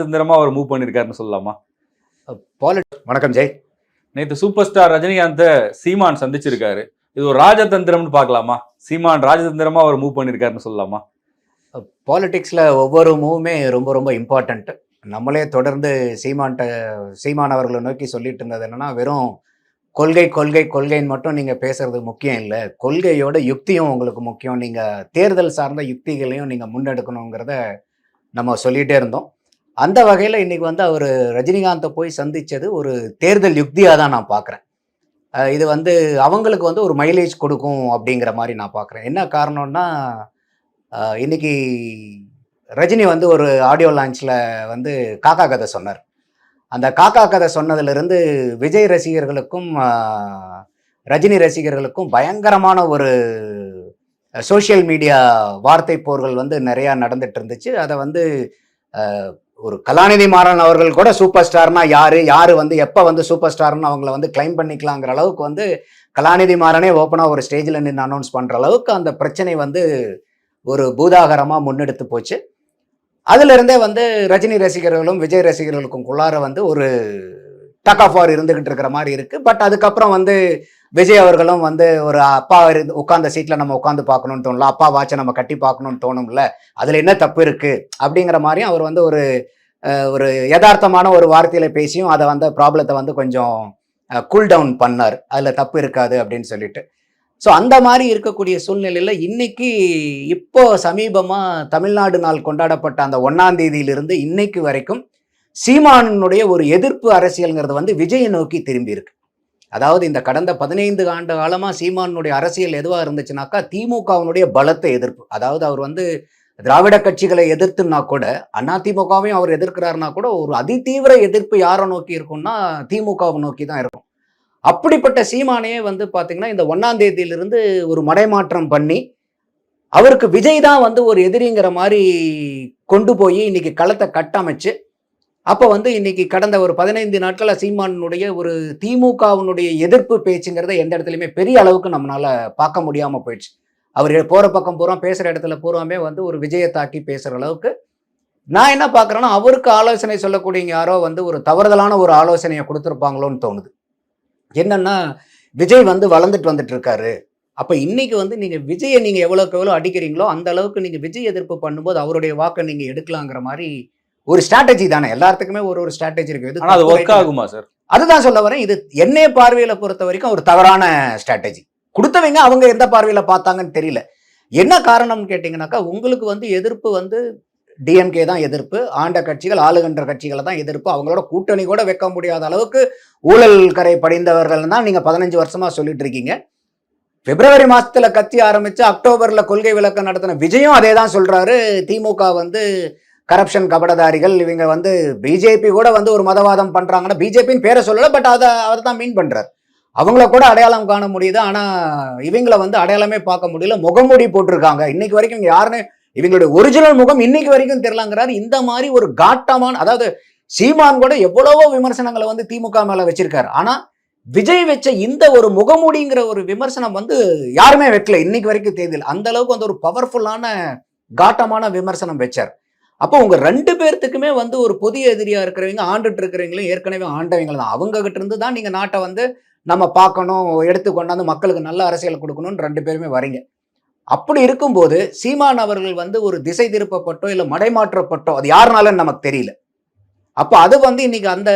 சுதந்திரமா அவர் மூவ் பண்ணிருக்காருன்னு சொல்லலாமா? வணக்கம் ஜெய். நேத்து சூப்பர் ஸ்டார் ரஜினிகாந்த் சீமான் சந்திச்சிருக்காரு. இது ஒரு ராஜதந்திரம்னு பார்க்கலாமா? சீமான் ராஜதந்திரமா அவர் மூவ் பண்ணிருக்காருன்னு சொல்லலாமா? பாலிடிக்ஸில் ஒவ்வொரு மூவுமே ரொம்ப ரொம்ப இம்பார்ட்டண்ட் நம்மளே தொடர்ந்து சீமான்ட்ட சீமான் அவர்களை நோக்கி சொல்லிட்டு இருந்தது என்னன்னா வெறும் கொள்கை கொள்கை கொள்கைன்னு மட்டும் நீங்கள் பேசுறது முக்கியம் இல்லை. கொள்கையோட யுக்தியும் உங்களுக்கு முக்கியம். நீங்கள் தேர்தல் சார்ந்த யுக்திகளையும் நீங்கள் முன்னெடுக்கணுங்கிறத நம்ம சொல்லிகிட்டே இருந்தோம். அந்த வகையில் இன்றைக்கி வந்து அவர் ரஜினிகாந்தை போய் சந்தித்தது ஒரு தேர்தல் யுக்தியாக தான் நான் பார்க்குறேன் இது வந்து அவங்களுக்கு வந்து ஒரு மைலேஜ் கொடுக்கும் அப்படிங்கிற மாதிரி நான் பார்க்குறேன் என்ன காரணம்னா இன்றைக்கி இன்னைக்கு ரஜினி வந்து ஒரு ஆடியோ லான்ச்சில் வந்து காக்கா கதை சொன்னார். அந்த காக்கா கதை சொன்னதுலேருந்து விஜய் ரசிகர்களுக்கும் ரஜினி ரசிகர்களுக்கும் பயங்கரமான ஒரு சோஷியல் மீடியா வார்த்தை போர்கள் வந்து நிறையா நடந்துட்டு இருந்துச்சு. அதை வந்து ஒரு கலாநிதி மாறன் அவர்கள் கூட சூப்பர் ஸ்டார்னா யாரு? யாரு வந்து எப்போ வந்து சூப்பர் ஸ்டார்னு அவங்கள வந்து கிளைம் பண்ணிக்கலாங்கிற அளவுக்கு வந்து கலாநிதி மாறனே ஓப்பனாக ஒரு ஸ்டேஜில் நின்று அனௌன்ஸ் பண்ணுற அளவுக்கு அந்த பிரச்சனை வந்து ஒரு பூதாகரமாக முன்னெடுத்து போச்சு. அதுலேருந்தே வந்து ரஜினி ரசிகர்களும் விஜய் ரசிகர்களுக்கும் குள்ளார வந்து ஒரு டக் ஆஃப் வார் இருந்துகிட்டு இருக்கிற மாதிரி இருக்குது பட் அதுக்கப்புறம் வந்து விஜய் அவர்களும் வந்து ஒரு அப்பா இருந்து உட்காந்த சீட்டில் நம்ம உட்காந்து பார்க்கணும்னு தோணல அப்பா வாட்சை நம்ம கட்டி பார்க்கணும்னு தோணும்ல. அதில் என்ன தப்பு இருக்குது அப்படிங்கிற மாதிரியும் அவர் வந்து ஒரு ஒரு யதார்த்தமான ஒரு வார்த்தையில பேசியும் அதை வந்து ப்ராப்ளத்தை வந்து கொஞ்சம் கூல் டவுன் பண்ணார். அதில் தப்பு இருக்காது அப்படின்னு சொல்லிட்டு. ஸோ அந்த மாதிரி இருக்கக்கூடிய சூழ்நிலையில் இன்னைக்கு இப்போ சமீபமாக தமிழ்நாடு நாள் கொண்டாடப்பட்ட அந்த ஒன்னாம் தேதியிலிருந்து இன்னைக்கு வரைக்கும் சீமானுடைய ஒரு எதிர்ப்பு அரசியல்ங்கிறது வந்து விஜயை நோக்கி திரும்பி இருக்கு. அதாவது இந்த கடந்த பதினைந்து ஆண்டு காலமாக சீமானுடைய அரசியல் எதுவாக இருந்துச்சுனாக்கா திமுகவினுடைய பலத்த எதிர்ப்பு. அதாவது அவர் வந்து திராவிட கட்சிகளை எதிர்த்துனா கூட அதிமுகவையும் அவர் எதிர்க்கிறாருனா கூட ஒரு அதிதீவிர எதிர்ப்பு யாரை நோக்கி இருக்கும்னா திமுகவை நோக்கி தான் இருக்கும். அப்படிப்பட்ட சீமானையே வந்து பார்த்தீங்கன்னா இந்த ஒன்னாம் தேதியிலிருந்து ஒரு மடைமாற்றம் பண்ணி அவருக்கு விஜய் தான் வந்து ஒரு எதிரிங்கிற மாதிரி கொண்டு போய் இன்னைக்கு களத்தை கட்டமைச்சு அப்போ வந்து இன்னைக்கு கடந்த ஒரு பதினைந்து நாட்களில் சீமானுடைய ஒரு திமுகவினுடைய எதிர்ப்பு பேச்சுங்கிறத எந்த இடத்துலையுமே பெரிய அளவுக்கு நம்மளால பார்க்க முடியாமல் போயிடுச்சு. அவர் போற பக்கம் பூரா பேசுற இடத்துல பூராமே வந்து ஒரு விஜயை தாக்கி பேசுற அளவுக்கு நான் என்ன பார்க்குறேன்னா அவருக்கு ஆலோசனை சொல்லக்கூடிய யாரோ வந்து ஒரு தவறுதலான ஒரு ஆலோசனையை கொடுத்துருப்பாங்களோன்னு தோணுது. என்னன்னா விஜய் வந்து வளர்ந்துட்டு வந்துட்டு இருக்காரு. அப்ப இன்னைக்கு வந்து நீங்க விஜயை நீங்க எவ்வளவுக்கு எவ்வளவு அடிக்கிறீங்களோ அந்த அளவுக்கு நீங்க விஜய் எதிர்ப்பு பண்ணும்போது அவருடைய வாக்கை நீங்க எடுக்கலாங்கிற மாதிரி ஒரு ஸ்ட்ராட்டஜி தானே. எல்லாத்துக்குமே ஒரு ஒரு ஸ்ட்ராட்டஜி இருக்கு. இது ஆனா அது தப்பு ஒர்க் right ஆகுமா சார் அதுதான் சொல்ல வரேன். இது என்னைய பார்வையில பொறுத்த வரைக்கும் ஒரு தவறான ஸ்ட்ராட்டஜி கொடுத்தவங்க அவங்க எந்த பார்வையில் பார்த்தாங்கன்னு தெரியல. என்ன காரணம்னு கேட்டிங்கனாக்கா உங்களுக்கு வந்து எதிர்ப்பு வந்து டிஎம்கே தான் எதிர்ப்பு. ஆண்ட கட்சிகள் ஆளுகின்ற கட்சிகளை தான் எதிர்ப்பு. அவங்களோட கூட்டணி கூட வைக்க முடியாத அளவுக்கு ஊழல் கரை படிந்தவர்கள் தான் நீங்கள் பதினஞ்சு வருஷமாக சொல்லிட்டு இருக்கீங்க. பிப்ரவரி மாசத்துல கத்தி ஆரம்பித்து அக்டோபரில் கொள்கை விளக்கம் நடத்தின விஜயும் அதே தான் சொல்கிறாரு திமுக வந்து கரப்ஷன் கபடதாரிகள் இவங்க வந்து பிஜேபி கூட வந்து ஒரு மதவாதம் பண்ணுறாங்கன்னா பிஜேபின்னு பேரை சொல்லலை பட் அதை அதை தான் மீன் பண்ணுறாரு அவங்கள கூட அடையாளம் காண முடியுது. ஆனால் இவங்கள வந்து அடையாளமே பார்க்க முடியல. முகமூடி போட்டிருக்காங்க. இன்னைக்கு வரைக்கும் இங்கே யாருன்னு இவங்களுடைய ஒரிஜினல் முகம் இன்னைக்கு வரைக்கும் தெரியலங்கிறாரு. இந்த மாதிரி ஒரு காட்டமான அதாவது சீமான் கூட எவ்வளவோ விமர்சனங்களை வந்து திமுக மேல வச்சிருக்காரு. ஆனா விஜய் வச்ச இந்த ஒரு முகமூடிங்கிற ஒரு விமர்சனம் வந்து யாருமே வைக்கல. இன்னைக்கு வரைக்கும் தேர்தல். அந்த அளவுக்கு வந்து ஒரு பவர்ஃபுல்லான காட்டமான விமர்சனம் வச்சார். அப்போ உங்க ரெண்டு பேர்த்துக்குமே வந்து ஒரு புதிய எதிரியா இருக்கிறவங்க ஆண்டுட்டு இருக்கிறவங்களும் ஏற்கனவே ஆண்டவங்க தான் அவங்க கிட்ட இருந்து தான் நீங்க நாட்டை வந்து நம்ம பார்க்கணும் எடுத்து கொண்டாந்து மக்களுக்கு நல்ல அரசியல் கொடுக்கணும்னு ரெண்டு பேருமே வரீங்க. அப்படி இருக்கும்போது சீமான் அவர்கள் வந்து ஒரு திசை திருப்பப்பட்டோ இல்லை மடைமாற்றப்பட்டோ அது யாருனாலும் நமக்கு தெரியல. அப்போ அது வந்து இன்னைக்கு அந்த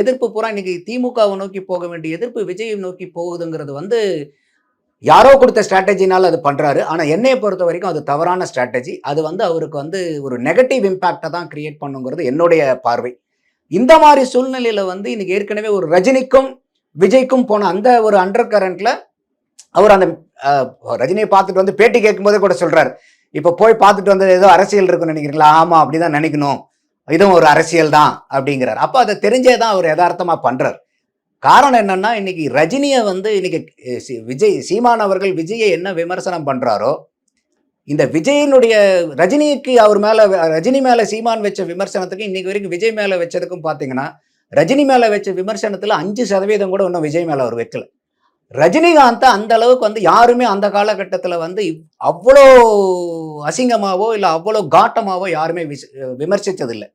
எதிர்ப்பு பூரா இன்னைக்கு திமுகவை நோக்கி போக வேண்டிய எதிர்ப்பு விஜயை நோக்கி போகுதுங்கிறது வந்து யாரோ கொடுத்த ஸ்ட்ராட்டஜினால அது பண்ணுறாரு ஆனால் என்னையை பொறுத்த வரைக்கும் அது தவறான ஸ்ட்ராட்டஜி. அது வந்து அவருக்கு வந்து ஒரு நெகட்டிவ் இம்பேக்டை தான் கிரியேட் பண்ணுங்கிறது என்னுடைய பார்வை. இந்த மாதிரி சூழ்நிலையில் வந்து இன்னைக்கு ஏற்கனவே ஒரு ரஜினிக்கும் விஜய்க்கும் போன அந்த ஒரு அண்டர் கரண்ட்ல அவர் அந்த ரஜினியை பார்த்துட்டு வந்து பேட்டி கேட்கும்போதே கூட சொல்றாரு. இப்ப போய் பார்த்துட்டு வந்தது ஏதோ அரசியல் இருக்குன்னு நினைக்கிறீங்களா? ஆமா அப்படிதான் நினைக்கணும். இதுவும் ஒரு அரசியல் தான் அப்படிங்கிறார். அப்போ அதை தெரிஞ்சே தான் அவர் யதார்த்தமா பண்றார். காரணம் என்னன்னா இன்னைக்கு ரஜினியை வந்து இன்னைக்கு விஜய் சீமான் அவர்கள் விஜயை என்ன விமர்சனம் பண்றாரோ இந்த விஜயினுடைய ரஜினிக்கு அவர் மேல ரஜினி மேல சீமான் வச்ச விமர்சனத்துக்கு இன்னைக்கு வரைக்கும் விஜய் மேல வச்சதுக்கும் பாத்தீங்கன்னா ரஜினி மேல வச்ச விமர்சனத்துல அஞ்சு சதவீதம் கூட இன்னும் விஜய் மேல அவர் வைக்கல. ரஜினிகாந்தை அந்த அளவுக்கு வந்து யாருமே அந்த காலகட்டத்தில் வந்து அவ்வளோ அசிங்கமாவோ இல்லை அவ்வளோ காட்டமாவோ யாருமே விமர்சித்ததில்லை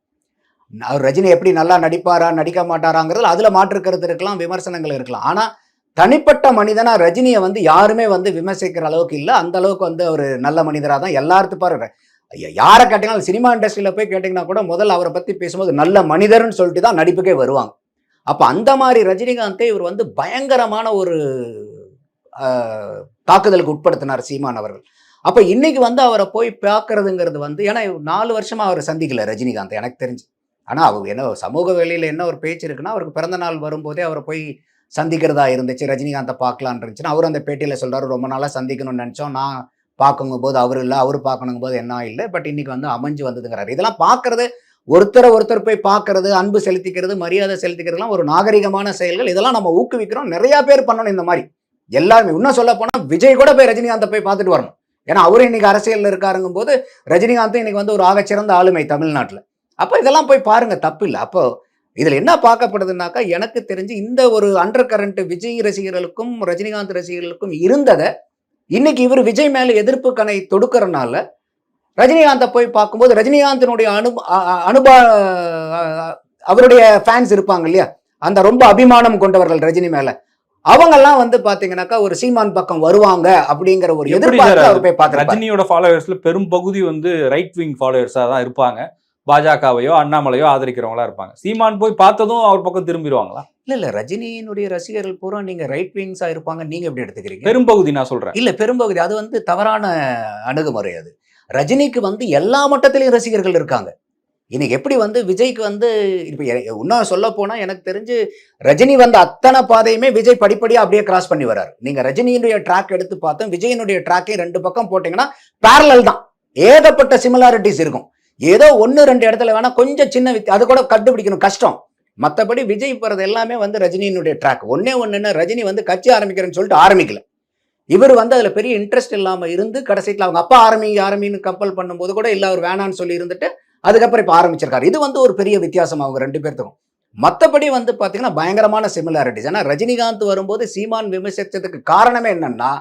அவர் ரஜினி எப்படி நல்லா நடிப்பாரா நடிக்க மாட்டாராங்கிறது அதில் மாற்று கருத்து இருக்கலாம் விமர்சனங்கள் இருக்கலாம். ஆனால் தனிப்பட்ட மனிதனா ரஜினியை வந்து யாருமே வந்து விமர்சிக்கிற அளவுக்கு இல்லை. அந்த அளவுக்கு வந்து அவர் நல்ல மனிதராக தான் எல்லாத்து பாரு யாரை கேட்டிங்கனாலும் சினிமா இண்டஸ்ட்ரியில் போய் கேட்டிங்கன்னா கூட முதல்ல அவரை பற்றி பேசும்போது நல்ல மனிதர்னு சொல்லிட்டு தான் நடிப்புக்கே வருவாங்க. அப்போ அந்த மாதிரி ரஜினிகாந்தை இவர் வந்து பயங்கரமான ஒரு தாக்குதலுக்கு உட்படுத்தினார் சீமான் அவர்கள். அப்போ இன்னைக்கு வந்து அவரை போய் பார்க்கறதுங்கிறது வந்து ஏன்னா நாலு வருஷமாக அவரை சந்திக்கல ரஜினிகாந்த் எனக்கு தெரிஞ்சு. ஆனால் அவர் என்ன சமூக வெளியில் என்ன ஒரு பேச்சு இருக்குன்னா அவருக்கு பிறந்த நாள் வரும்போதே அவரை போய் சந்திக்கிறதா இருந்துச்சு ரஜினிகாந்தை பார்க்கலான்னு இருந்துச்சுன்னா அவர் அந்த பேட்டியில் சொல்கிறார் ரொம்ப நாளாக சந்திக்கணும்னு நினச்சோம். நான் பார்க்குங்கும் போது அவர் இல்லை அவர் பார்க்கணுங்கும் போது என்ன இல்லை பட் இன்னைக்கு வந்து அமைஞ்சு வந்ததுங்கிறாரு. இதெல்லாம் பார்க்கறது ஒருத்தரை ஒருத்தர் போய் பார்க்கறது அன்பு செலுத்திக்கிறது மரியாதை செலுத்திக்கிறதுலாம் ஒரு நாகரிகமான செயல்கள். இதெல்லாம் நம்ம ஊக்குவிக்கிறோம். நிறைய பேர் பண்ணணும் இந்த மாதிரி. எல்லாருமே இன்னும் சொல்ல போனால் விஜய் கூட போய் ரஜினிகாந்தை போய் பார்த்துட்டு வரணும். ஏன்னா அவரும் இன்னைக்கு அரசியலில் இருக்காருங்கும் போது ரஜினிகாந்தும் இன்னைக்கு வந்து ஒரு ஆகச்சிறந்த ஆளுமை தமிழ்நாட்டில். அப்போ இதெல்லாம் போய் பாருங்க தப்பு இல்லை. அப்போ இதில் என்ன பார்க்கப்படுதுன்னாக்கா எனக்கு தெரிஞ்சு இந்த ஒரு அண்டர் கரண்ட் விஜய் ரசிகர்களுக்கும் ரஜினிகாந்த் ரசிகர்களுக்கும் இருந்ததை இன்னைக்கு இவர் விஜய் மேல எதிர்ப்பு கணை தொடுக்கறனால ரஜினிகாந்தை போய் பார்க்கும்போது ரஜினிகாந்தினுடைய அனு அனுபா அவருடைய ஃபேன்ஸ் இருப்பாங்க இல்லையா? அந்த ரொம்ப அபிமானம் கொண்டவர்கள் ரஜினி மேல. அவங்கெல்லாம் வந்து பாத்தீங்கன்னாக்கா ஒரு சீமான் பக்கம் வருவாங்க அப்படிங்கிற ஒரு அவர் போய் பார்த்திருப்பாரு. ரஜினியோட ஃபாலோவர்ஸ்ல பெரும் பகுதி வந்து ரைட் விங் ஃபாலோவர்ஸா தான் இருப்பாங்க. பாஜகவையோ அண்ணாமலையோ ஆதரிக்கிறவங்களா இருப்பாங்க. சீமான் போய் பார்த்ததும் அவர் பக்கம் திரும்பிடுவாங்களா? இல்ல இல்ல. ரஜினியினுடைய ரசிகர்கள் பூரா நீங்க ரைட் விங்ஸா இருப்பாங்க. நீங்க எப்படி எடுத்துக்கிறீங்க? பெரும் பகுதி நான் சொல்றேன். இல்ல பெரும்பகுதி. அது வந்து தவறான அணுகுமுறை அது. ரஜினிக்கு வந்து எல்லா மட்டத்திலையும் ரசிகர்கள் இருக்காங்க. இன்னைக்கு எப்படி வந்து விஜய்க்கு வந்து இப்போ இன்னும் சொல்ல போனா எனக்கு தெரிஞ்சு ரஜினி வந்த அத்தனை பாதையுமே விஜய் படிப்படியா அப்படியே கிராஸ் பண்ணி வராரு. நீங்க ரஜினியினுடைய ட்ராக் எடுத்து பார்த்தோம் விஜயனுடைய ட்ராக்கையும் ரெண்டு பக்கம் போட்டீங்கன்னா parallel தான். ஏகப்பட்ட சிமிலாரிட்டிஸ் இருக்கும். ஏதோ ஒன்று ரெண்டு இடத்துல வேணால் கொஞ்சம் சின்ன வித்தி அது கூட கண்டுபிடிக்கணும் கஷ்டம். மற்றபடி விஜய் போகிறது எல்லாமே வந்து ரஜினியினுடைய ட்ராக் ஒன்னே ஒன்றுன்னா ரஜினி வந்து கட்சி ஆரம்பிக்கிறேன்னு சொல்லிட்டு ஆரம்பிக்கல. இவர் வந்து அதில் பெரிய இன்ட்ரெஸ்ட் இல்லாமல் இருந்து கடைசியில் அவங்க அப்பா ஆரம்பி ஆரம்பின்னு கம்பல் பண்ணும்போது கூட இல்லை அவர் வேணான்னு சொல்லி இருந்துட்டு அதுக்கப்புறம் இப்போ ஆரம்பிச்சிருக்காரு. இது வந்து ஒரு பெரிய வித்தியாசம் அவங்க ரெண்டு பேர்த்துக்கும். மற்றபடி வந்து பார்த்தீங்கன்னா பயங்கரமான சிமிலாரிட்டிஸ் ஏன்னா ரஜினிகாந்த் வரும்போது சீமான் விமர்சித்ததுக்கு காரணமே என்னன்னா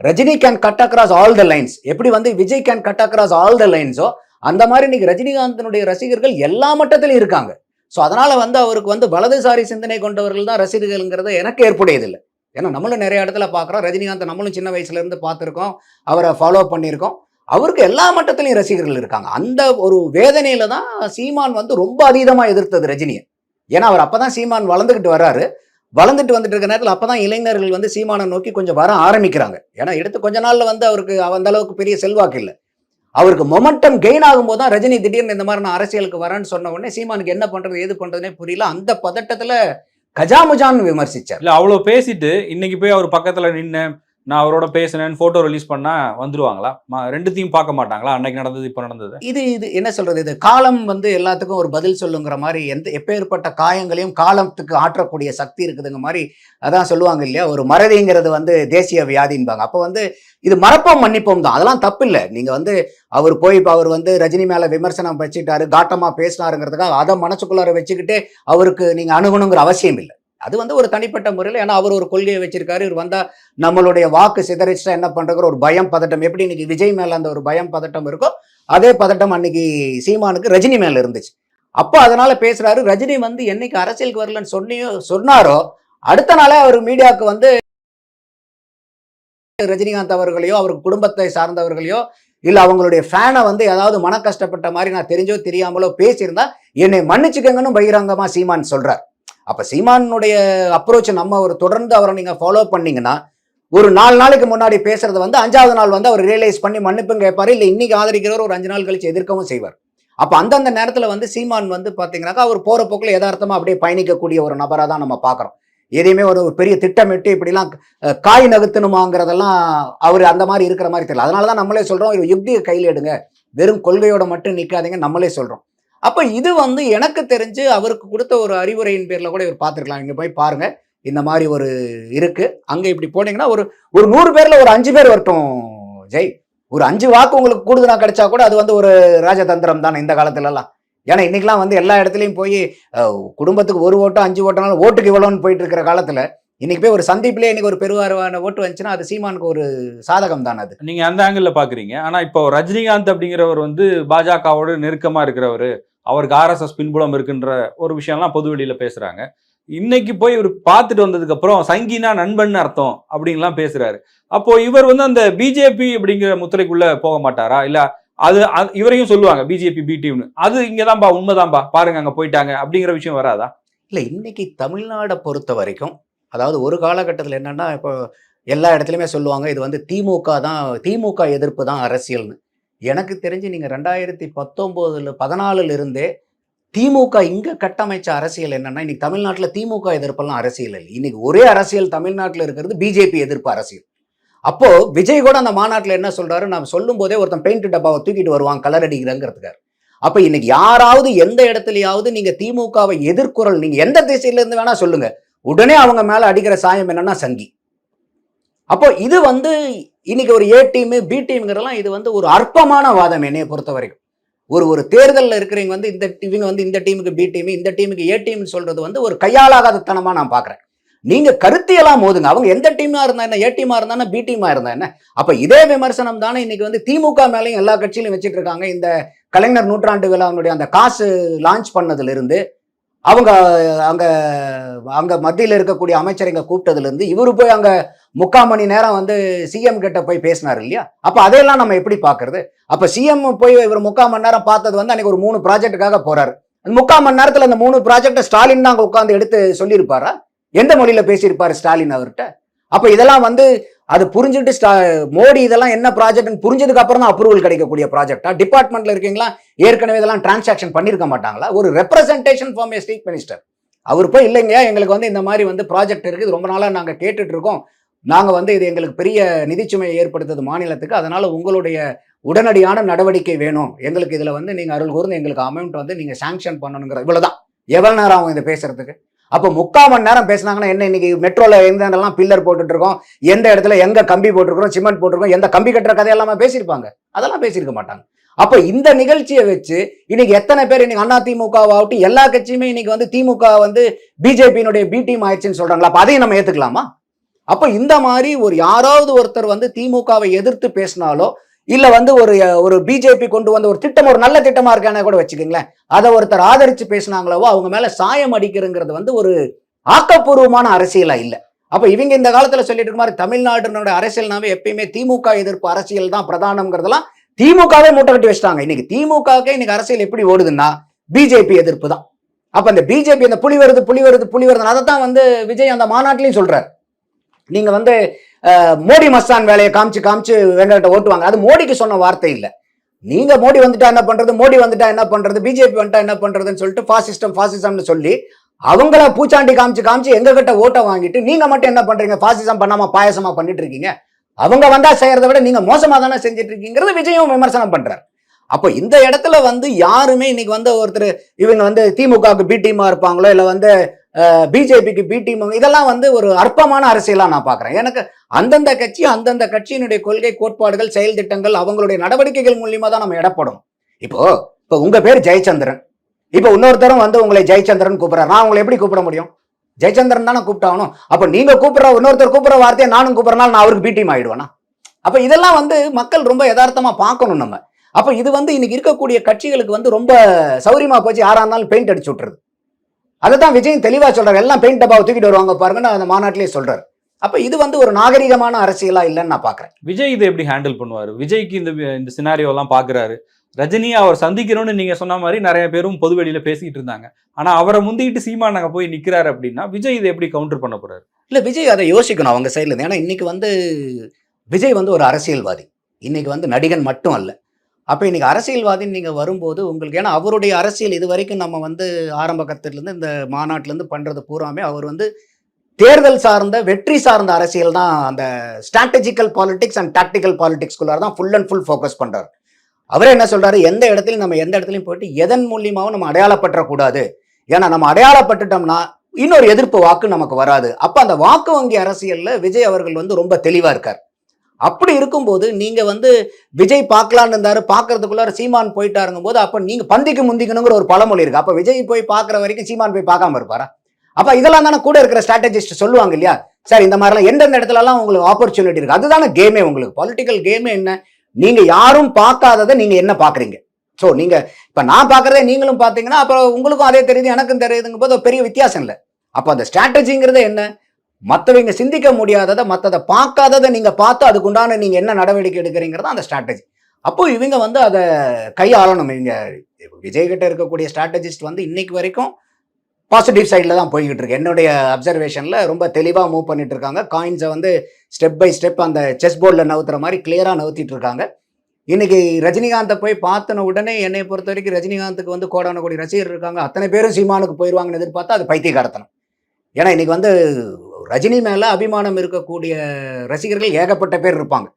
Rajini can cut across all the lines எப்படி வந்து Vijay can cut across all the லைன்ஸோ அந்த மாதிரி இன்னைக்கு ரஜினிகாந்தனுடைய ரசிகர்கள் எல்லா மட்டத்திலும் இருக்காங்க. ஸோ அதனால வந்து அவருக்கு வந்து வலதுசாரி சிந்தனை கொண்டவர்கள் தான் ரசிகர்கள்ங்கிறது எனக்கு ஏற்புடையதில்லை. ஏன்னா நம்மளும் நிறைய இடத்துல பார்க்குறோம். ரஜினிகாந்த் நம்மளும் சின்ன வயசுலேருந்து பார்த்துருக்கோம். அவரை ஃபாலோ பண்ணியிருக்கோம். அவருக்கு எல்லா மட்டத்திலையும் ரசிகர்கள் இருக்காங்க. அந்த ஒரு வேதனையில தான் சீமான் வந்து ரொம்ப அதீதமாக எதிர்த்தது ரஜினியை. ஏன்னா அவர் அப்போ தான் சீமான் வளர்ந்துக்கிட்டு வர்றாரு. வளர்ந்துட்டு வந்துட்டு இருக்க நேரத்தில் அப்போ தான் இளைஞர்கள் வந்து சீமானை நோக்கி கொஞ்சம் வர ஆரம்பிக்கிறாங்க. ஏன்னா எடுத்து கொஞ்ச நாளில் வந்து அவருக்கு அந்த அளவுக்கு பெரிய செல்வாக்கு இல்லை. அவருக்கு மொமெண்டம் கெயின் ஆகும்போது தான் ரஜினி திடீர்னு இந்த மாதிரி நான் அரசியலுக்கு வரேன்னு சொன்ன உடனே சீமானுக்கு என்ன பண்றது ஏது பண்றதுனே புரியல. அந்த பதட்டத்துல கஜாமுஜான்னு விமர்சிச்சார். இல்ல அவ்வளவு பேசிட்டு இன்னைக்கு போய் அவர் பக்கத்துல நின்று நான் அவரோட பேசினேன் போட்டோ ரிலீஸ் பண்ணா வந்துருவாங்களா? ரெண்டுத்தையும் பார்க்க மாட்டாங்களா? அன்னைக்கு நடந்தது இப்போ நடந்தது? இது இது என்ன சொல்றது? இது காலம் வந்து எல்லாத்துக்கும் ஒரு பதில் சொல்லுங்கிற மாதிரி எந்த எப்பேற்பட்ட காயங்களையும் காலத்துக்கு ஆற்றக்கூடிய சக்தி இருக்குதுங்க மாதிரி அதான் சொல்லுவாங்க இல்லையா? ஒரு மறதிங்கிறது வந்து தேசிய வியாதின்பாங்க. அப்போ வந்து இது மறப்போம் மன்னிப்போம் தான். அதெல்லாம் தப்பு இல்லை நீங்க வந்து அவர் போய் இப்போ அவர் வந்து ரஜினி மேல விமர்சனம் வச்சுட்டாரு காட்டமா பேசினாருங்கிறதுக்காக அதை மனசுக்குள்ளார வச்சுக்கிட்டு அவருக்கு நீங்க அணுகணுங்கிற அவசியம் இல்லை. அது வந்து ஒரு தனிப்பட்ட முறையில் ஏன்னா அவர் ஒரு கொள்கையை வச்சிருக்காரு இவர் வந்தா நம்மளுடைய வாக்கு சிதறிச்சா என்ன பண்றங்கிற ஒரு பயம் பதட்டம். எப்படி இன்னைக்கு விஜய் மேல அந்த ஒரு பயம் பதட்டம் இருக்கோ அதே பதட்டம் அன்னைக்கு சீமானுக்கு ரஜினி மேல இருந்துச்சு. அப்போ அதனால பேசுறாரு ரஜினி வந்து என்னைக்கு அரசியலுக்கு வரலன்னு சொன்னியோ சொன்னாரோ அடுத்த நாளே அவர் மீடியாவுக்கு வந்து ரஜினிகாந்த் அவர்களையோ அவர் குடும்பத்தை சார்ந்தவர்களையோ இல்லை அவங்களுடைய ஃபேனை வந்து ஏதாவது மன கஷ்டப்பட்ட மாதிரி நான் தெரிஞ்சோ தெரியாமலோ பேசியிருந்தா என்னை மன்னிச்சுக்கங்கன்னு பகிரங்கமா சீமான் சொல்றார். அப்ப சீமானுடைய அப்ரோச் நம்ம ஒரு தொடர்ந்து அவரை நீங்க ஃபாலோ பண்ணீங்கன்னா ஒரு நாலு நாளைக்கு முன்னாடி பேசுறத வந்து அஞ்சாவது நாள் வந்து அவர் ரியலைஸ் பண்ணி மன்னிப்பும் கேட்பாரு இல்ல இன்னைக்கு ஆதரிக்கிறவர் ஒரு அஞ்சு நாள் கழிச்சு எதிர்க்கவும் செய்வார். அப்ப அந்தந்த நேரத்துல வந்து சீமான் வந்து பாத்தீங்கன்னாக்கா அவர் போற போக்குல யதார்த்தமா அப்படியே பயணிக்கக்கூடிய ஒரு நபரா தான் நம்ம பாக்குறோம். எதையுமே ஒரு ஒரு பெரிய திட்டமிட்டு இப்படிலாம் காய் நகர்த்தணுமாங்கிறதெல்லாம் அவர் அந்த மாதிரி இருக்கிற மாதிரி தெரியல. அதனால தான் நம்மளே சொல்றோம் யுக்தியை கையில் எடுங்க. வெறும் கொள்கையோட மட்டும் நிற்காதீங்க நம்மளே சொல்றோம். அப்போ இது வந்து எனக்கு தெரிஞ்சு அவருக்கு கொடுத்த ஒரு அறிவுரையின் பேரில் கூட இவர் பார்த்துருக்கலாம். இங்கே போய் பாருங்கள் இந்த மாதிரி ஒரு இருக்குது அங்கே இப்படி போனீங்கன்னா ஒரு ஒரு நூறு பேரில் ஒரு அஞ்சு பேர் வரட்டும் ஜெய். ஒரு அஞ்சு வாக்கு உங்களுக்கு கூடுதலாக கிடைச்சா கூட அது வந்து ஒரு ராஜதந்திரம் தானே இந்த காலத்துலலாம். ஏன்னா இன்னைக்கெல்லாம் வந்து எல்லா இடத்துலையும் போய் குடும்பத்துக்கு ஒரு ஓட்டோ அஞ்சு ஓட்டோனாலும் ஓட்டுக்கு இவ்வளோன்னு போயிட்டு இருக்கிற காலத்தில் இன்னைக்கு போய் ஒரு சந்திப்பிலே இன்னைக்கு ஒரு பெருவாரியான ஓட்டு வந்துச்சுன்னா அது சீமானுக்கு ஒரு சாதகம் தான் அது. நீங்க அந்த ஆங்கிள் பாக்குறீங்க. ஆனா இப்போ ரஜினிகாந்த் அப்படிங்கிறவர் வந்து பாஜகவோட நெருக்கமா இருக்கிறவர். அவருக்கு ஆர்எஸ்எஸ் பின்புலம் இருக்குன்ற ஒரு விஷயம்லாம் பொது வெளியில் பேசுகிறாங்க இன்னைக்கு போய் இவர் பார்த்துட்டு வந்ததுக்கப்புறம் சங்கினா நண்பன் அர்த்தம் அப்படின்லாம் பேசுகிறாரு அப்போ இவர் வந்து அந்த பிஜேபி அப்படிங்கிற முத்திரைக்குள்ளே போக மாட்டாரா? இல்லை அது அது- இவரையும் சொல்லுவாங்க பிஜேபி பி டீம்னு அது இங்கதான்பா உண்மைதான்பா பாருங்க அங்கே போயிட்டாங்க அப்படிங்கிற விஷயம் வராதா? இல்லை இன்னைக்கு தமிழ்நாடை பொறுத்த வரைக்கும் அதாவது ஒரு காலகட்டத்தில் என்னன்னா இப்போ எல்லா இடத்துலையுமே சொல்லுவாங்க இது வந்து திமுக தான் திமுக எதிர்ப்பு தான் அரசியல்னு. எனக்கு தெரிஞ்சு நீங்கள் ரெண்டாயிரத்தி பத்தொம்போதில் பதினாலுல இருந்தே திமுக இங்கே கட்டமைச்ச அரசியல் என்னன்னா இன்னைக்கு தமிழ்நாட்டில் திமுக எதிர்ப்பெல்லாம் அரசியல் இல்லை. இன்னைக்கு ஒரே அரசியல் தமிழ்நாட்டில் இருக்கிறது பிஜேபி எதிர்ப்பு அரசியல். அப்போ விஜய் கூட அந்த மாநாட்டில் என்ன சொல்றாரு? நான் சொல்லும் போதே ஒருத்தன் பெயிண்ட் டப்பாவை தூக்கிட்டு வருவான் கலர் அடிக்கிறங்கிறதுக்காரு அப்போ இன்னைக்கு யாராவது எந்த இடத்துலையாவது நீங்க திமுகவை எதிர்குரல் நீங்க எந்த திசையில இருந்து வேணா சொல்லுங்க. உடனே அவங்க மேல அடிக்கிற சாயம் என்னன்னா சங்கி. அப்போ இது வந்து இன்னைக்கு ஒரு ஏ டீமு பி டீம்ங்கிறதெல்லாம் இது வந்து ஒரு அற்பமான வாதம் என்னையை பொறுத்த வரைக்கும் ஒரு ஒரு தேர்தலில் இருக்கிறவங்க வந்து இந்த இவங்க வந்து இந்த டீமுக்கு பி டீம் இந்த டீமுக்கு ஏ டீம்னு சொல்றது வந்து ஒரு கையாளாகாதத்தனமாக நான் பார்க்குறேன். நீங்க கருத்தியெல்லாம் மோதுங்க. அவங்க எந்த டீமா இருந்தா என்ன? ஏ டீமா இருந்தா பி டீமா இருந்தா என்ன? அப்ப இதே விமர்சனம் தானே இன்னைக்கு வந்து திமுக மேலேயும் எல்லா கட்சியிலும் வச்சுட்டு இருக்காங்க. இந்த கலைஞர் நூற்றாண்டு விழாவினுடைய அந்த காசு லான்ச் பண்ணதுல இருந்து அவங்க அங்கே அங்கே மத்தியில் இருக்கக்கூடிய அமைச்சரைங்க கூப்பிட்டதுலேருந்து இவர் இவரு போய் அங்கே முக்கால் மணி நேரம் வந்து சிஎம் கிட்ட போய் பேசினார் இல்லையா? அப்போ அதையெல்லாம் நம்ம எப்படி பார்க்கறது அப்போ சிஎம் போய் இவர் முக்கால் மணி நேரம் பார்த்தது வந்து அன்றைக்கி ஒரு மூணு ப்ராஜெக்ட்டுக்காக போகிறாரு அந்த முக்கால் மணி நேரத்தில் அந்த மூணு ப்ராஜெக்டை ஸ்டாலின் தான் அங்கே உட்காந்து எடுத்து சொல்லியிருப்பாரா? எந்த மொழியில் பேசியிருப்பார் ஸ்டாலின் அவர்கிட்ட? அப்போ இதெல்லாம் வந்து அது புரிஞ்சுட்டு ஸ்டா மோடி இதெல்லாம் என்ன ப்ராஜெக்ட்னு புரிஞ்சதுக்கு அப்புறம் தான் அப்ரூவல் கிடைக்கக்கூடிய ப்ராஜெக்டா டிபார்ட்மெண்ட்ல இருக்கீங்களா? ஏற்கனவே இதெல்லாம் டிரான்சாக்ஷன் பண்ணியிருக்க மாட்டாங்களா? ஒரு representation from a state minister அவர் போய் இல்லைங்க எங்களுக்கு வந்து இந்த மாதிரி வந்து ப்ராஜெக்ட் இருக்குது ரொம்ப நாளா நாங்க கேட்டுட்டு இருக்கோம் நாங்க வந்து இது எங்களுக்கு பெரிய நிதிச்சுமையை ஏற்படுத்துது மாநிலத்துக்கு. அதனால உங்களுடைய உடனடியான நடவடிக்கை வேணும். எங்களுக்கு இதுல வந்து நீங்க அருள் கூர்ந்து எங்களுக்கு அமௌண்ட் வந்து நீங்க சாங்ஷன் பண்ணணுங்கிற இவ்வளவுதான். எவ்வளவு நேரம் ஆகும் இதை பேசுறதுக்கு? அப்போ முக்கால் மணி நேரம் பேசினாங்கன்னா என்ன இன்னைக்கு மெட்ரோல எந்த இடம்லாம் பில்லர் போட்டுட்டு இருக்கோம் எந்த இடத்துல எங்க கம்பி போட்டிருக்கிறோம் சிமெண்ட் போட்டிருக்கோம் எந்த கம்பி கட்டுற கதையெல்லாமே பேசியிருப்பாங்க. அதெல்லாம் பேசியிருக்க மாட்டாங்க. அப்போ இந்த நிகழ்ச்சியை வச்சு இன்னைக்கு எத்தனை பேர் இன்னைக்கு அண்ணா திமுகவாகட்டும் எல்லா கட்சியுமே இன்னைக்கு வந்து திமுக வந்து பிஜேபியினுடைய பி டீம் ஆயிடுச்சுன்னு சொல்றாங்களா? அப்போ அதையும் நம்ம ஏத்துக்கலாமா? அப்போ இந்த மாதிரி ஒரு யாராவது ஒருத்தர் வந்து திமுகவை எதிர்த்து பேசினாலோ இல்ல வந்து ஒரு ஒரு பிஜேபி கொண்டு வந்த ஒரு திட்டம் ஒரு நல்ல திட்டமா இருக்கானே கூட வச்சுக்கோங்களேன். அதை ஒருத்தர் ஆதரிச்சு பேசினாங்களோ அவங்க மேல சாயம் அடிக்கிறங்கிறது வந்து ஒரு ஆக்கப்பூர்வமான அரசியலா இல்லை. அப்ப இவங்க இந்த காலத்துல சொல்லிட்டு இருக்க மாதிரி தமிழ்நாட்டினோட அரசியல்னாவே எப்பயுமே திமுக எதிர்ப்பு அரசியல் தான் பிரதானம்ங்கிறதெல்லாம் திமுகவே மூட்டை கட்டி வச்சிட்டாங்க. இன்னைக்கு திமுகவுக்கே இன்னைக்கு அரசியல் எப்படி ஓடுதுன்னா பிஜேபி எதிர்ப்பு தான். அப்ப அந்த பிஜேபி அந்த புலி வருது புலி வருது புலி வருது அதை தான் வந்து விஜய் அந்த மாநாட்டிலையும் சொல்றாரு. நீங்க வந்து மோடி மஸ்தான் வேலையை காமிச்சு காமிச்சு வெங்கட்ட ஓட்டுவாங்க. அது மோடிக்கு சொன்ன வார்த்தை இல்லை. நீங்க மோடி வந்துட்டா என்ன பண்றது? மோடி வந்துட்டா என்ன பண்றது? பிஜேபி வந்துட்டா என்ன பண்றதுன்னு சொல்லிட்டு பாசிஸ்டம் பாசிசம்னு சொல்லி அவங்கள பூச்சாண்டி காமிச்சு காமிச்சு எங்க கிட்ட ஓட்டை வாங்கிட்டு நீங்க மட்டும் என்ன பண்றீங்க? பாசிசம் பண்ணாம பாயசமா பண்ணிட்டு இருக்கீங்க. அவங்க வந்தா செய்யறதை விட நீங்க மோசமா தானே செஞ்சுட்டு இருக்கீங்கிறது விஜயும் விமர்சனம் பண்றாரு. அப்போ இந்த இடத்துல வந்து யாருமே இன்னைக்கு வந்து ஒருத்தர் இவங்க வந்து திமுகவுக்கு பி டீமா இருப்பாங்களோ இல்ல வந்து பிஜேபிக்கு பி டீம் இதெல்லாம் வந்து ஒரு அற்பமான அரசியலாக நான் பார்க்குறேன். எனக்கு அந்தந்த கட்சி அந்தந்த கட்சியினுடைய கொள்கை கோட்பாடுகள் செயல் திட்டங்கள் அவங்களுடைய நடவடிக்கைகள் மூலியமாக தான் நம்ம இடப்படும் இப்போ இப்போ உங்கள் பேர் ஜெயச்சந்திரன். இப்போ இன்னொருத்தரும் வந்து உங்களை ஜெயச்சந்திரன் கூப்பிட்றேன் நான் உங்களை எப்படி கூப்பிட முடியும்? ஜெயச்சந்திரன் தானே கூப்பிட்டாகணும். அப்போ நீங்கள் கூப்பிடுற இன்னொருத்தர் கூப்பிட்ற வார்த்தையை நானும் கூப்பிட்றனால நான் அவருக்கு பி டீம் ஆகிடுவேனா அப்போ இதெல்லாம் வந்து மக்கள் ரொம்ப யதார்த்தமாக பார்க்கணும் நம்ம. அப்போ இது வந்து இன்னைக்கு இருக்கக்கூடிய கட்சிகளுக்கு வந்து ரொம்ப சௌரியமாக போச்சு. யாரா இருந்தாலும் பெயிண்ட் அடிச்சு விட்டுறது அதை தான் விஜய் தெளிவா சொல்றாரு. எல்லாம் பெயிண்ட் டப்பாவை தூக்கிட்டு வருவாங்க பாருங்கன்னு அந்த மாநாட்டிலேயே சொல்றாரு அப்ப இது வந்து ஒரு நாகரிகமான அரசியலா இல்லைன்னு நான் பாக்குறேன். விஜய் இதை எப்படி ஹேண்டில் பண்ணுவாரு? விஜய்க்கு இந்த இந்த சினாரியோ எல்லாம் பாக்குறாரு. ரஜினியை அவர் சந்திக்கணும்னு நீங்க சொன்ன மாதிரி நிறைய பேரும் பொது வெளியில பேசிக்கிட்டு இருந்தாங்க. ஆனா அவரை முந்திக்கிட்டு சீமான் அங்க போய் நிக்கிறாரு அப்படின்னா விஜய் இதை எப்படி கவுண்டர் பண்ண போறாரு? இல்ல விஜய் அதை யோசிக்கணும் அவங்க சைடுல இருந்து. ஏன்னா இன்னைக்கு வந்து விஜய் வந்து ஒரு அரசியல்வாதி. இன்னைக்கு வந்து நடிகன் மட்டும் அல்ல. அப்போ இன்னைக்கு அரசியல்வாதின்னு நீங்கள் வரும்போது உங்களுக்கு ஏன்னா அவருடைய அரசியல் இது வரைக்கும் நம்ம வந்து ஆரம்ப கத்திலேருந்து இந்த மாநாட்டிலேருந்து பண்ணுறது பூராமே அவர் வந்து தேர்தல் சார்ந்த வெற்றி சார்ந்த அரசியல் தான். அந்த ஸ்ட்ராட்டஜிக்கல் பாலிடிக்ஸ் அண்ட் டாக்டிக்கல் பாலிடிக்ஸ்குள்ளார தான் ஃபுல் அண்ட் ஃபுல் ஃபோக்கஸ் பண்ணுறாரு அவரே என்ன சொல்கிறாரு எந்த இடத்துலையும் நம்ம எந்த இடத்துலையும் போயிட்டு எதன் மூலியமாவும் நம்ம அடையாளப்பட்டுறக்கூடாது. ஏன்னா நம்ம அடையாளப்பட்டுட்டோம்னா இன்னொரு எதிர்ப்பு வாக்கு நமக்கு வராது. அப்போ அந்த வாக்கு வங்கி அரசியலில் விஜய் அவர்கள் வந்து ரொம்ப தெளிவாக இருக்கார். அப்படி இருக்கும்போது நீங்க வந்து விஜய் பார்க்கலான்னு இருந்தாரு பாக்குறதுக்குள்ளார சீமான் போயிட்டாருங்கும் போது அப்ப நீங்க பந்திக்கு முந்திக்கணுங்கிற ஒரு பழமொழி இருக்கு. அப்ப விஜய் போய் பார்க்குற வரைக்கும் சீமான் போய் பார்க்காம இருப்பாரா? அப்ப இதெல்லாம் தானே கூட இருக்கிற ஸ்ட்ராட்டஜிஸ்ட் சொல்லுவாங்க இல்லையா? சார் இந்த மாதிரிலாம் எந்தெந்த இடத்துலலாம் உங்களுக்கு ஆப்பர்ச்சுனிட்டி இருக்கு? அதுதானே கேமே உங்களுக்கு. பொலிட்டிக்கல் கேமே என்ன? நீங்க யாரும் பார்க்காததை நீங்க என்ன பாக்குறீங்க ஸோ நீங்க இப்ப நான் பார்க்குறதே நீங்களும் பார்த்தீங்கன்னா அப்புறம் உங்களுக்கும் அதே தெரியுது எனக்கும் தெரியுதுங்கும் போது ஒரு பெரிய வித்தியாசம் இல்லை. அப்போ அந்த ஸ்ட்ராட்டஜிங்கிறது என்ன? மற்றவங்க சிந்திக்க முடியாததை மற்றதை பார்க்காததை நீங்கள் பார்த்து அதுக்குண்டான நீங்கள் என்ன நடவடிக்கை எடுக்கிறீங்கிறது அந்த ஸ்ட்ராட்டஜி அப்போ இவங்க வந்து அதை கையாளணும். இவங்க விஜய்கிட்ட இருக்கக்கூடிய ஸ்ட்ராட்டஜிஸ்ட் வந்து இன்னைக்கு வரைக்கும் பாசிட்டிவ் சைடில் தான் போய்கிட்டு இருக்கு. என்னுடைய அப்சர்வேஷனில் ரொம்ப தெளிவாக மூவ் பண்ணிட்டு இருக்காங்க. காயின்ஸை வந்து ஸ்டெப் பை ஸ்டெப் அந்த செஸ் போர்டில் நவுத்துற மாதிரி கிளியராக நவுத்திட்டு இருக்காங்க. இன்னைக்கு ரஜினிகாந்தை போய் பார்த்தன உடனே என்னை பொறுத்த வரைக்கும் ரஜினிகாந்துக்கு வந்து கோடான கோடி ரசிகர் இருக்காங்க. அத்தனை பேரும் சீமானுக்கு போயிடுவாங்கன்னு எதிர்பார்த்தா அது கடத்தணும் ஏன்னா இன்னைக்கு வந்து ரஜினி மேலே அபிமானம் இருக்கக்கூடிய ரசிகர்கள் ஏகப்பட்ட பேர் இருப்பாங்க.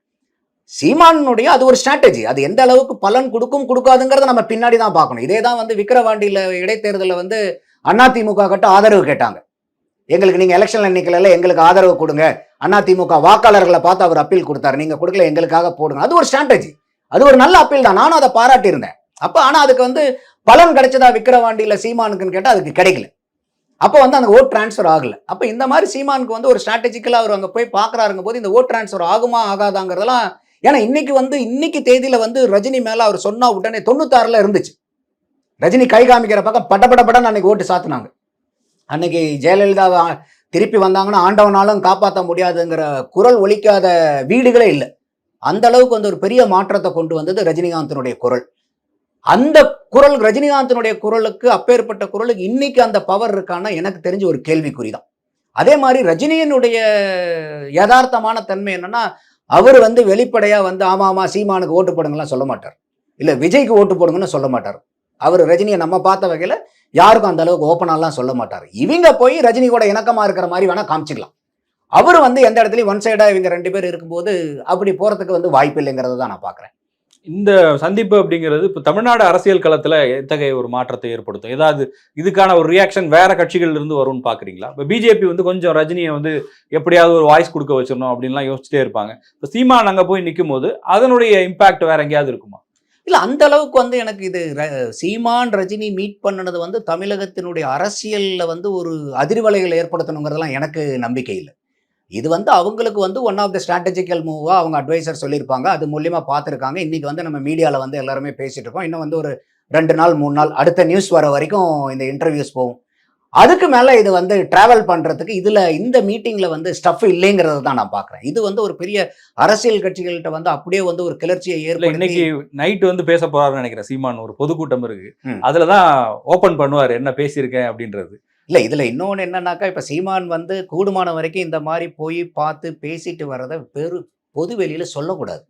சீமானுடைய அது ஒரு ஸ்ட்ராட்டஜி அது எந்த அளவுக்கு பலன் கொடுக்கும் கொடுக்காதுங்கிறத நம்ம பின்னாடி தான் பார்க்கணும். இதே தான் வந்து விக்கிரவாண்டியில் இடைத்தேர்தலில் வந்து அதிமுக கிட்ட ஆதரவு கேட்டாங்க. எங்களுக்கு நீங்கள் எலெக்ஷன் எண்ணிக்கையில் எங்களுக்கு ஆதரவு கொடுங்க. அதிமுக வாக்காளர்களை பார்த்து அவர் அப்பீல் கொடுத்தாரு. நீங்கள் கொடுக்கல எங்களுக்காக போடுங்க. அது ஒரு ஸ்ட்ராட்டஜி அது ஒரு நல்ல அப்பீல் தான். நானும் அதை பாராட்டியிருந்தேன். அப்போ ஆனால் அதுக்கு வந்து பலன் கிடைச்சதா விக்கிரவாண்டியில் சீமானுக்குன்னு கேட்டால் அதுக்கு கிடைக்கல. அப்போ வந்து அந்த ஓட் டிரான்ஸ்ஃபர் ஆகல. அப்போ இந்த மாதிரி சீமானுக்கு வந்து ஒரு ஸ்ட்ராட்டஜிக்கலாக அவர் அங்கே போய் பார்க்குறாருங்க போது இந்த ஓட் டிரான்ஸ்ஃபர் ஆகுமா ஆகாதாங்கிறதெல்லாம் ஏன்னா இன்னைக்கு வந்து இன்னைக்கு தேதியில் வந்து ரஜினி மேலே அவர் சொன்னால் உடனே தொண்ணூத்தாறில் இருந்துச்சு. ரஜினி கை காமிக்கிற பக்கம் பட பட படம் அன்னைக்கு ஓட்டு சாத்துனாங்க. அன்னைக்கு ஜெயலலிதா திருப்பி வந்தாங்கன்னா ஆண்டவனாலும் காப்பாற்ற முடியாதுங்கிற குரல் ஒழிக்காத வீடுகளே இல்லை. அந்த அளவுக்கு வந்து ஒரு பெரிய மாற்றத்தை கொண்டு வந்தது ரஜினிகாந்தினுடைய குரல். அந்த குரல் ரஜினிகாந்தினுடைய குரலுக்கு அப்பேற்பட்ட குரலுக்கு இன்னைக்கு அந்த பவர் இருக்கான்னா எனக்கு தெரிஞ்ச ஒரு கேள்விக்குறி தான் அதே மாதிரி ரஜினியினுடைய யதார்த்தமான தன்மை என்னன்னா அவர் வந்து வெளிப்படையாக வந்து ஆமா ஆமா சீமானுக்கு ஓட்டு போடுங்கலாம் சொல்ல மாட்டார். இல்லை விஜய்க்கு ஓட்டு போடுங்கன்னு சொல்ல மாட்டார். அவர் ரஜினியை நம்ம பார்த்த வகையில் யாருக்கும் அந்த அளவுக்கு ஓப்பனாலாம் சொல்ல மாட்டார். இவங்க போய் ரஜினி கூட இணக்கமாக இருக்கிற மாதிரி வேணால் காமிச்சிக்கலாம். அவர் வந்து எந்த இடத்துலையும் ஒன் சைடாக இவங்க ரெண்டு பேர் இருக்கும்போது அப்படி போகிறதுக்கு வந்து வாய்ப்பு இல்லைங்கிறத தான் நான் பார்க்குறேன் இந்த சந்திப்பு அப்படிங்கிறது இப்போ தமிழ்நாடு அரசியல் களத்தில் எத்தகைய ஒரு மாற்றத்தை ஏற்படுத்தும்? ஏதாவது இதுக்கான ஒரு ரியாக்ஷன் வேற கட்சிகள் இருந்து வரும்னு பார்க்குறீங்களா இப்போ பிஜேபி வந்து கொஞ்சம் ரஜினியை வந்து எப்படியாவது ஒரு வாய்ஸ் கொடுக்க வச்சிடணும் அப்படின்லாம் யோசிச்சுட்டே இருப்பாங்க. இப்போ சீமான் அங்கே போய் நிற்கும் போது அதனுடைய இம்பாக்ட் வேற எங்கேயாவது இருக்குமா? இல்லை அந்த அளவுக்கு வந்து எனக்கு இது ர- சீமான் ரஜினி மீட் பண்ணினது வந்து தமிழகத்தினுடைய அரசியலில் வந்து ஒரு அதிர்வலைகள் ஏற்படுத்தணுங்கிறதெல்லாம் எனக்கு நம்பிக்கை இல்லை. இது வந்து அவங்களுக்கு வந்து ஒன் ஆஃப் த ஸ்ட்ராட்டஜிக்கல் மூவா அவங்க அட்வைசர் சொல்லியிருப்பாங்க. அது மூலியமா பார்த்துருக்காங்க. இன்னைக்கு வந்து நம்ம மீடியாவில் வந்து எல்லாருமே பேசிட்டு இருக்கோம். இன்னும் வந்து ஒரு ரெண்டு நாள் மூணு நாள் அடுத்த நியூஸ் வர வரைக்கும் இந்த இன்டர்வியூஸ் போகும். அதுக்கு மேல இது வந்து டிராவல் பண்றதுக்கு இதுல இந்த மீட்டிங்ல வந்து ஸ்டஃப் இல்லைங்கிறத தான் நான் பார்க்கறேன். இது வந்து ஒரு பெரிய அரசியல் கட்சிகள்கிட்ட வந்து அப்படியே வந்து ஒரு கிளர்ச்சியை ஏற்படுத்தி இன்னைக்கு நைட் வந்து பேச போறாருன்னு நினைக்கிறேன். சீமான் ஒரு பொதுக்கூட்டம் இருக்கு. ம். அதுலதான் ஓபன் பண்ணுவார். என்ன பேசியிருக்கேன் அப்படின்றது. இல்லை இதில் இன்னொன்று என்னன்னாக்கா இப்போ சீமான் வந்து கூடுமான வரைக்கும் இந்த மாதிரி போய் பார்த்து பேசிட்டு வர்றதை பெரு பொது வெளியில் சொல்லக்கூடாது.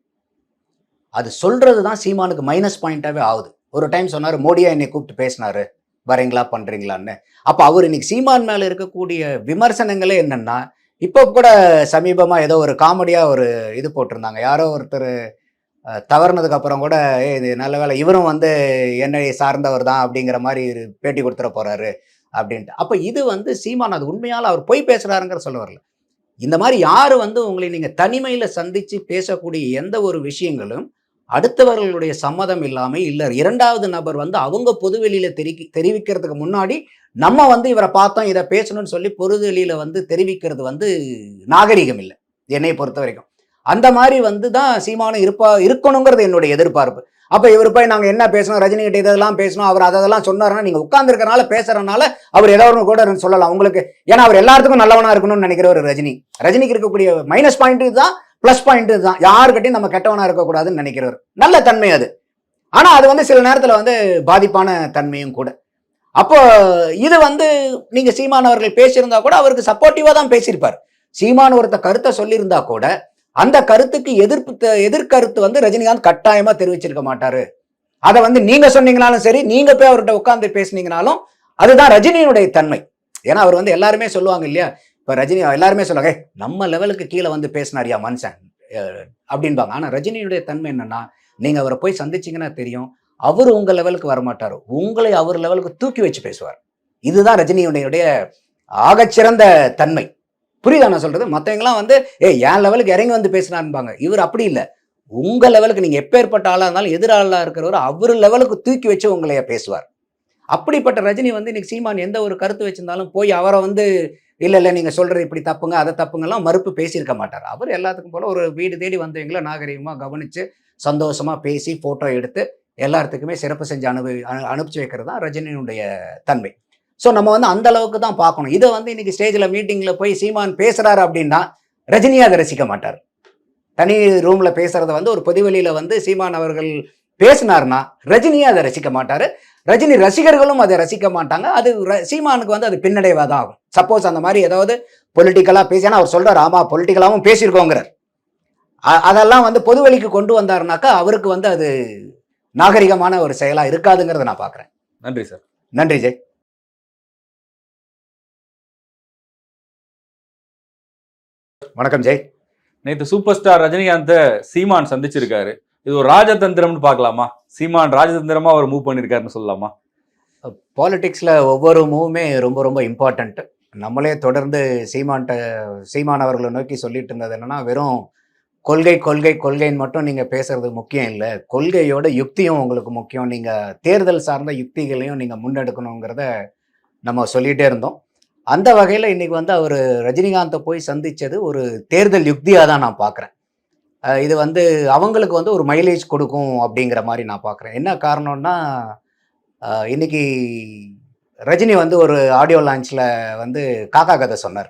அது சொல்கிறது தான் சீமானுக்கு மைனஸ் பாயிண்ட்டாகவே ஆகுது. ஒரு டைம் சொன்னார் மோடியா என்னை கூப்பிட்டு பேசினாரு. வரீங்களா பண்ணுறீங்களான்னு அப்போ அவர் இன்னைக்கு சீமான் மேலே இருக்கக்கூடிய விமர்சனங்களே என்னென்னா இப்போ கூட சமீபமாக ஏதோ ஒரு காமெடியாக ஒரு இது போட்டிருந்தாங்க. யாரோ ஒருத்தர் தவறுனதுக்கப்புறம் தவறுனதுக்கு அப்புறம் கூட ஏ இது நல்ல வேளை இவரும் வந்து என்னை சார்ந்தவர் தான் அப்படிங்கிற மாதிரி பேட்டி கொடுத்துட போகிறாரு அப்படின்ட்டு. அப்போ இது வந்து சீமான் அது உண்மையால் அவர் பொய் பேசுகிறாருங்கிற சொல்ல வரல. இந்த மாதிரி யாரு வந்து உங்களை நீங்கள் தனிமையில் சந்தித்து பேசக்கூடிய எந்த ஒரு விஷயங்களும் அடுத்தவர்களுடைய சம்மதம் இல்லாமல் இல்லை இரண்டாவது நபர் வந்து அவங்க பொதுவெளியில் தெரிவி தெரிவிக்கிறதுக்கு முன்னாடி நம்ம வந்து இவரை பார்த்தோம் இதை பேசணும்னு சொல்லி பொதுவெளியில் வந்து தெரிவிக்கிறது வந்து நாகரிகம் இல்லை என்னை பொறுத்த வரைக்கும். அந்த மாதிரி வந்து தான் சீமானும் இருப்பா இருக்கணுங்கிறது என்னுடைய எதிர்பார்ப்பு. அப்போ இவர் போய் நாங்கள் என்ன பேசணும்? ரஜினி கிட்ட இதெல்லாம் பேசணும். அவர் அதெல்லாம் சொன்னாருன்னா நீங்கள் உட்காந்துருக்கனால பேசுறதுனால அவர் ஏதோ ஒன்று கூட சொல்லலாம் உங்களுக்கு. ஏன்னா அவர் எல்லாத்துக்கும் நல்லவனாக இருக்கணும்னு நினைக்கிற ஒரு ரஜினி. ரஜினிக்கு இருக்கக்கூடிய மைனஸ் பாயிண்ட் தான் ப்ளஸ் பாயிண்ட் தான் யாருக்கிட்டையும் நம்ம கெட்டவனாக இருக்கக்கூடாதுன்னு நினைக்கிறவர். நல்ல தன்மை அது. ஆனால் அது வந்து சில நேரத்தில் வந்து பாதிப்பான தன்மையும் கூட. அப்போ இது வந்து நீங்கள் சீமான் அவர்கள் பேசியிருந்தா கூட அவருக்கு சப்போர்ட்டிவாக தான் பேசியிருப்பார். சீமான் ஒருத்த கருத்தை சொல்லியிருந்தா கூட அந்த கருத்துக்கு எதிர்ப்பு எதிர்கருத்து வந்து ரஜினிகாந்த் கட்டாயமா தெரிவிச்சிருக்க மாட்டாரு. அதை வந்து நீங்க சொன்னீங்கனாலும் சரி நீங்க போய் அவர்கிட்ட உட்காந்து பேசுனீங்கனாலும் அதுதான் ரஜினியினுடைய தன்மை. ஏன்னா அவர் வந்து எல்லாருமே சொல்லுவாங்க இல்லையா? இப்ப ரஜினி எல்லாருமே சொல்லுவாங்க நம்ம லெவலுக்கு கீழே வந்து பேசினாரியா மனுஷன்? அப்படின்பாங்க. ஆனா ரஜினியுடைய தன்மை என்னன்னா நீங்க அவரை போய் சந்திச்சீங்கன்னா தெரியும் அவர் உங்க லெவலுக்கு வரமாட்டார். உங்களை அவர் லெவலுக்கு தூக்கி வச்சு பேசுவார். இதுதான் ரஜினியுடைய ஆகச்சிறந்த தன்மை. புரியுதா நான் சொல்றது? மற்றவங்களாம் வந்து ஏ என் லெவலுக்கு இறங்கி வந்து பேசினான்பாங்க இவர் அப்படி இல்லை. உங்க லெவலுக்கு நீங்க எப்பேற்பட்ட ஆளா இருந்தாலும் எதிராளா இருக்கிறவர் அவர் லெவலுக்கு தூக்கி வச்சு உங்களைய பேசுவார். அப்படிப்பட்ட ரஜினி வந்து இன்னைக்கு சீமான் எந்த ஒரு கருத்து வச்சிருந்தாலும் போய் அவரை வந்து இல்லை இல்லை நீங்கள் சொல்கிறது இப்படி தப்புங்க அதை தப்புங்கெல்லாம் மறுப்பு பேசியிருக்க மாட்டார். அவர் எல்லாத்துக்கும் போல ஒரு வீடு தேடி வந்தவங்கள நாகரிகமாக கவனித்து சந்தோஷமாக பேசி ஃபோட்டோ எடுத்து எல்லாத்துக்குமே சிறப்பு செஞ்சு அனுபவி அனுப்பிச்சு வைக்கிறது தான் ரஜினியினுடைய தன்மை. ஸோ நம்ம வந்து அந்த அளவுக்கு தான் பார்க்கணும். இதை வந்து இன்னைக்கு ஸ்டேஜில் மீட்டிங்கில் போய் சீமான் பேசுறாரு அப்படின்னா ரஜினியை அதை ரசிக்க மாட்டார். தனி ரூமில் பேசுறத வந்து ஒரு பொதுவெளியில் வந்து சீமான் அவர்கள் பேசினார்னா ரஜினியை அதை ரசிக்க மாட்டார். ரஜினி ரசிகர்களும் அதை ரசிக்க மாட்டாங்க. அது சீமானுக்கு வந்து அது பின்னடைவாக தான் ஆகும். சப்போஸ் அந்த மாதிரி ஏதாவது பொலிட்டிக்கலாக பேசி ஏன்னா அவர் சொல்றாரு ஆமா பொலிட்டிக்கலாகவும் பேசியிருக்கோங்கிறார். அதெல்லாம் வந்து பொதுவெளிக்கு கொண்டு வந்தாருனாக்கா அவருக்கு வந்து அது நாகரிகமான ஒரு செயலா இருக்காதுங்கிறத நான் பார்க்குறேன். நன்றி சார். நன்றி ஜெய். வணக்கம் ஜெய். நேத்து சூப்பர் ஸ்டார் ரஜினிகாந்த் சீமான் சந்திச்சிருக்காரு. இது ஒரு ராஜதந்திரம்னு பார்க்கலாமா? சீமான் ராஜதந்திரமா அவர் மூவ் பண்ணிருக்காருன்னு சொல்லலாமா? பாலிடிக்ஸில் ஒவ்வொரு மூவுமே ரொம்ப ரொம்ப இம்பார்ட்டண்ட் நம்மளே தொடர்ந்து சீமான்ட்ட சீமான் அவர்களை நோக்கி சொல்லிட்டு இருந்தது என்னன்னா வெறும் கொள்கை கொள்கை கொள்கைன்னு மட்டும் நீங்கள் பேசுறது முக்கியம் இல்லை. கொள்கையோட யுக்தியும் உங்களுக்கு முக்கியம். நீங்கள் தேர்தல் சார்ந்த யுக்திகளையும் நீங்கள் முன்னெடுக்கணுங்கிறத நம்ம சொல்லிகிட்டே இருந்தோம். அந்த வகையில் இன்றைக்கி வந்து அவர் ரஜினிகாந்தை போய் சந்தித்தது ஒரு தேர்தல் யுக்தியாக தான் நான் பார்க்குறேன் இது வந்து அவங்களுக்கு வந்து ஒரு மைலேஜ் கொடுக்கும் அப்படிங்கிற மாதிரி நான் பார்க்குறேன் என்ன காரணம்னா இன்றைக்கி ரஜினி வந்து ஒரு ஆடியோ லான்ச்சில் வந்து காக்கா கதை சொன்னார்.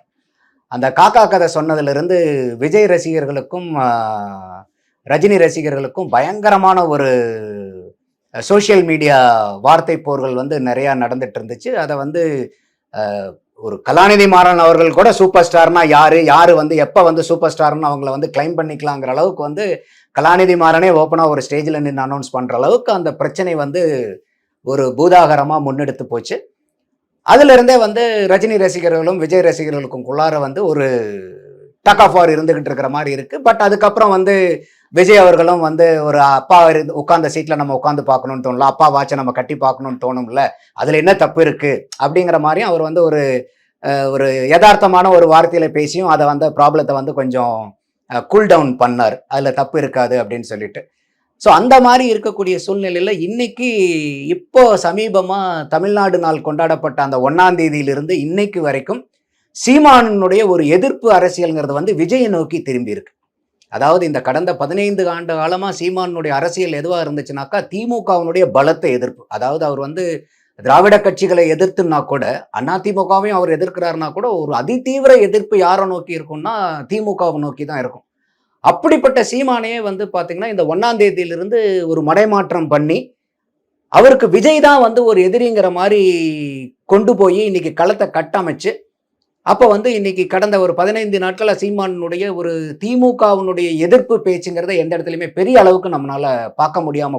அந்த காக்கா கதை சொன்னதுலேருந்து விஜய் ரசிகர்களுக்கும் ரஜினி ரசிகர்களுக்கும் பயங்கரமான ஒரு சோஷியல் மீடியா வார்த்தை போர்கள் வந்து நிறையா நடந்துட்டு இருந்துச்சு. அதை வந்து ஒரு கலாநிதி மாறன் அவர்கள் கூட சூப்பர் ஸ்டார்னா யாரு? யாரு வந்து எப்போ வந்து சூப்பர் ஸ்டார்னு அவங்கள வந்து கிளைம் பண்ணிக்கலாங்கிற அளவுக்கு வந்து கலாநிதி மாறனே ஓப்பனாக ஒரு ஸ்டேஜில் நின்று அனௌன்ஸ் பண்ணுற அளவுக்கு அந்த பிரச்சனை வந்து ஒரு பூதாகரமாக முன்னெடுத்து போச்சு. அதுலேருந்தே வந்து ரஜினி ரசிகர்களும் விஜய் ரசிகர்களுக்கும் குள்ளார வந்து ஒரு டக் ஆஃப் ஆர் இருந்துகிட்டு இருக்கிற மாதிரி இருக்குது பட் அதுக்கப்புறம் வந்து விஜய் அவர்களும் வந்து ஒரு அப்பா இருந்து உட்கார்ந்த சீட்ல நம்ம உட்காந்து பார்க்கணும்னு தோணல அப்பா வாட்சை நம்ம கட்டி பார்க்கணும்னு தோணும்ல அதுல என்ன தப்பு இருக்கு அப்படிங்கிற மாதிரியும் அவர் வந்து ஒரு ஒரு யதார்த்தமான ஒரு வார்த்தையில பேசியும் அதை வந்து ப்ராப்ளத்தை வந்து கொஞ்சம் கூல் டவுன் பண்ணார். அதுல தப்பு இருக்காது அப்படின்னு சொல்லிட்டு. ஸோ அந்த மாதிரி இருக்கக்கூடிய சூழ்நிலையில் இன்னைக்கு இப்போ சமீபமாக தமிழ்நாடு நாள் கொண்டாடப்பட்ட அந்த ஒன்னாம் தேதியிலிருந்து இன்னைக்கு வரைக்கும் சீமானனுடைய ஒரு எதிர்ப்பு அரசியல்ங்கிறது வந்து விஜயை நோக்கி திரும்பி இருக்கு. அதாவது இந்த கடந்த பதினைந்து ஆண்டு காலமாக சீமானுடைய அரசியல் எதுவாக இருந்துச்சுனாக்கா திமுகவினுடைய பலத்த எதிர்ப்பு. அதாவது அவர் வந்து திராவிட கட்சிகளை எதிர்த்துனா கூட அதிமுகவையும் அவர் எதிர்க்கிறாருனா கூட ஒரு அதிதீவிர எதிர்ப்பு யாரை நோக்கி இருக்கும்னா திமுகவை நோக்கி தான் இருக்கும். அப்படிப்பட்ட சீமானையே வந்து பார்த்தீங்கன்னா இந்த ஒன்னாம் தேதியிலிருந்து ஒரு மடைமாற்றம் பண்ணி அவருக்கு விஜய் தான் வந்து ஒரு எதிரிங்கிற மாதிரி கொண்டு போய் இன்னைக்கு களத்தை கட்டமைச்சு அப்போ வந்து இன்னைக்கு கடந்த ஒரு பதினைந்து நாட்களில் சீமானுடைய ஒரு திமுகவினுடைய எதிர்ப்பு பேச்சுங்கிறத எந்த இடத்துலையுமே பெரிய அளவுக்கு நம்மளால பார்க்க முடியாமல்